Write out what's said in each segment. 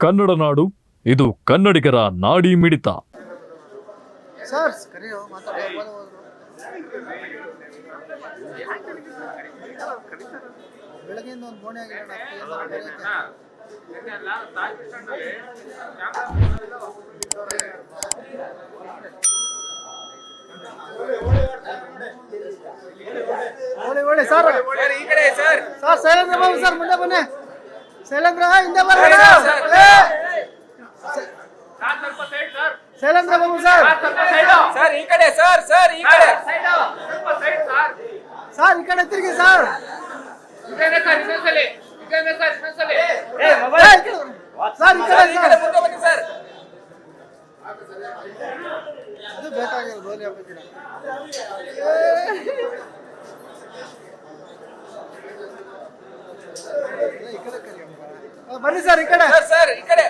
ಕನ್ನಡ ನಾಡು ಇದು ಕನ್ನಡಿಗರ ನಾಡಿ ಮಿಡಿತ ಸರ್ ಸರ್ ಸರ್ ಮುಂದೆ ಬನ್ನಿ ಶೈಲೇಂದ್ರ ಹಿಂದೆ ಬನ್ನಿ ಸರ್, ಏ! ಶೈಲೇಂದ್ರ ಬಾಬು ಸರ್ ಸರ್ ಈ ಕಡೆ ಸರ್ ಸರ್ ಈ ಕಡೆ ಸರ್ ಈ ಕಡೆ ತಿರುಗಿ ಸರ್ ಏ, ಸರ್ ಈ ಸರ್ ಈ ಕಡೆ ಕಡೆ ಸರ್ ಮುಂದೆ ಬನ್ನಿ ಸರ್ ಇದು ಬೇಕಾಗಿಲ್ಲ ಗೋಲಿ ಹಬ್ಬಕ್ಕಿನ ಈ ಕಡೆ ಕರಿ ಅಮ್ಮ. ಆ, ಬನ್ನಿ ಸರ್ ಈ ಕಡೆ. ಸರ್ ಈ ಕಡೆ.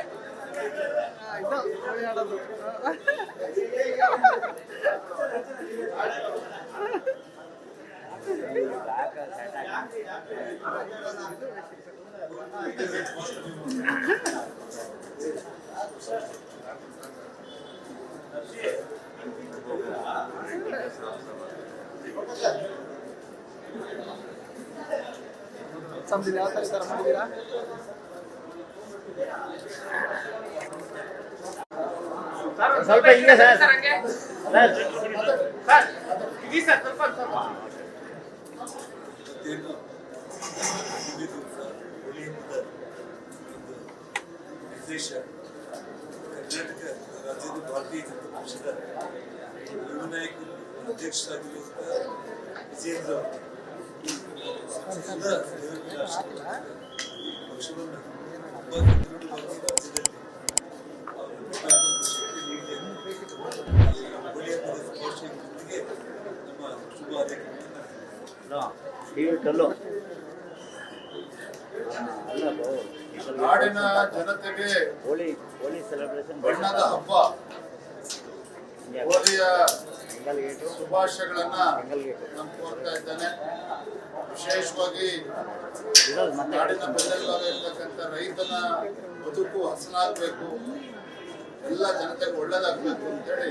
ಸಂಬಿಲ್ ಯಾವ ಥರ ಸರ್ ಮಾಡಿದ್ದೀರಾ ಸ್ವಲ್ಪ ಹಿಂಗೆ ಸರ್ ಸರ್ ಹಂಗೆ ಸರ್ ಇಡಿ ಸರ್ ಸ್ವಲ್ಪ ಸ್ವಲ್ಪ ನಿರ್ದೇಶ ಕರ್ನಾಟಕ ರಾಜ್ಯದ ಭಾರತೀಯ ಜನತಾ ಪಕ್ಷದ ಯುವ ನಾಯಕರು ಅಧ್ಯಕ್ಷರಾಗಿರುವಂಥ ವಿಜೇಂದ್ರ ಅವರು ಎಲ್ಲ ದೇವೇಂದ್ರ ರಾಷ್ಟ್ರ ಪಕ್ಷವನ್ನು ನಾಡಿನ ಜನತೆಗೆ ಬಣ್ಣದ ಹಬ್ಬ. ಹೋಲಿಯ ಶುಭಾಶಯಗಳನ್ನ ನಾನು ಕೋರ್ತಾ ಇದ್ದಾನೆ. ವಿಶೇಷವಾಗಿ ನಾಡಿನ ಇರ್ತಕ್ಕಂಥ ರೈತನ ಬದುಕು ಹಸನಾಗಬೇಕು. ಎಲ್ಲ ಜನತೆಗೆ ಒಳ್ಳೇದಾಗಬೇಕು ಅಂತೇಳಿ